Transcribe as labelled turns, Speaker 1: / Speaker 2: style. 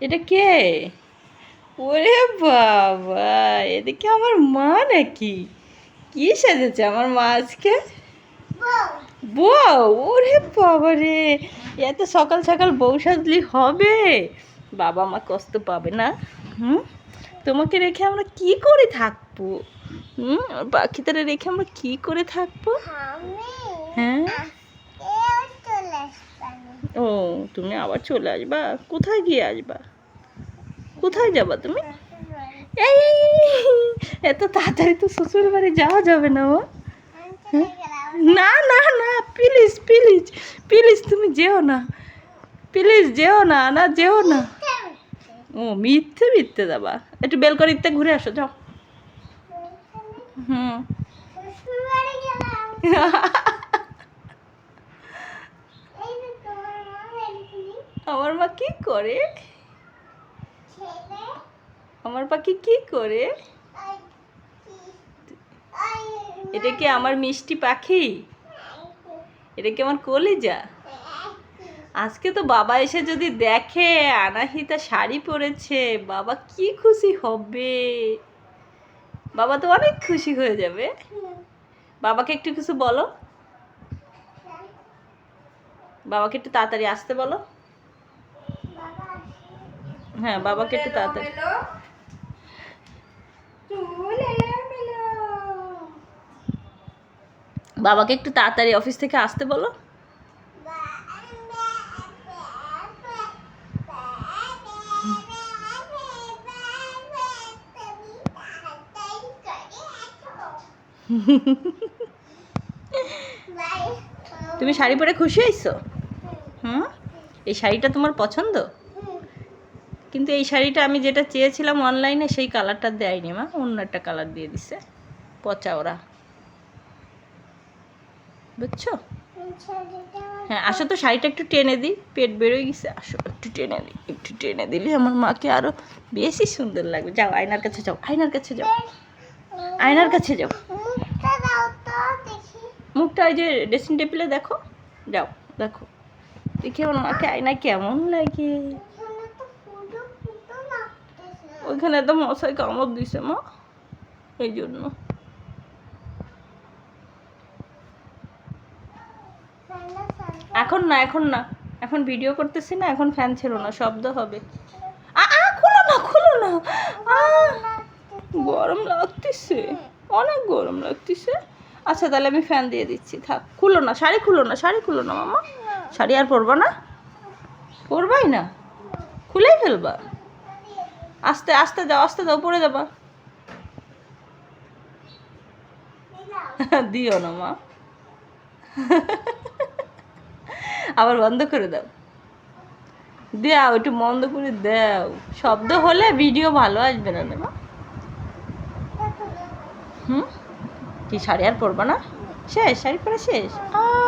Speaker 1: এটা কে? ওরে বাবা এদিকে আমার মা নাকি? কি সাজেছে আমার মা আজকে? বউ। ওরে বাবা রে এত সকাল সকাল বউ সাজলি হবে। বাবা মা কষ্ট পাবে না। হুম? তোমাকে রেখে আমরা কি করে থাকব? হুম? পাখিটারে রেখে আমরা কি করে থাকব? হ্যাঁ? তুমি আবার চলে আসবা? কোথায় গিয়ে আসবা? কোথায় যাবা তুমি? এই এত তাড়াতাড়ি তো শ্বশুর বাড়ি যাওয়া যাবে না ও। না না না প্লিজ প্লিজ প্লিজ তুমি যেও না। প্লিজ যেও না না যেও না। ও মিথ্যে মিথ্যে যাবা। একটু বেলকনিতে ঘুরে আসো যাও। হুম। আমার মা কি করে? আমার পাখি কি করে? এটা কি আমার মিষ্টি পাখি? এটা কি আমার কলিজা? আজকে তো বাবা এসে যদি দেখে আনাহিতা শাড়ি পরেছে বাবা কি খুশি হবে? বাবা তো অনেক খুশি হয়ে যাবে। বাবাকে একটু কিছু বলো। বাবাকে একটু তাড়াতাড়ি আসতে বলো। হ্যাঁ বাবাকে একটু তাড়াতাড়ি। বাবাকে একটু তাড়াতাড়ি অফিস থেকে আসতে বলো। তুমি শাড়ি পরে খুশি হয়েছো? হুম? এই শাড়িটা তোমার পছন্দ? কিন্তু এই শাড়িটা আমি যেটা চেয়েছিলাম অনলাইনে সেই কালারটা দেয়নি মা, অন্য একটা কালার দিয়ে দিছে, পচা ওরা। বুঝছ? হ্যাঁ আসো তো শাড়িটা একটু টেনে দিই, পেট বেরোয় গেছে, আসো একটু টেনে দিই, একটু টেনে দিলে আমার মাকে আরও বেশি সুন্দর লাগবে। যাও, আয়নার কাছে যাও, আয়নার কাছে যাও, আয়নার কাছে যাও। মুখটা ওই যে ড্রেসিং টেবিলে দেখো, যাও, দেখো। দেখি আমার মাকে আয়না কেমন লাগে। ওইখানে তো মশাই কামড় দিছে মা, এই জন্য। এখন না এখন না। এখন ভিডিও করতেছি না, এখন ফ্যান ছিল না, শব্দ হবে। আ খুলো না খুলো না। গরম লাগতেছে, অনেক গরম লাগতেছে। আচ্ছা তাহলে আমি ফ্যান দিয়ে দিচ্ছি, থাক। খুলো না, শাড়ি খুলো না, শাড়ি খুলো না, মামা। শাড়ি আর পরবা না? পরবাই না? খুলেই ফেলবা? আস্তে আস্তে যাও আস্তে যাও পড়ে যাবা। দিও না, মা। আবার বন্ধ করে দাও। দাও, একটু বন্ধ করে দাও। শব্দ হলে ভিডিও ভালো আসবে না মা। হুম? কি, শাড়ি আর পরবা না? শেষ, শাড়ি পরে শেষ। আ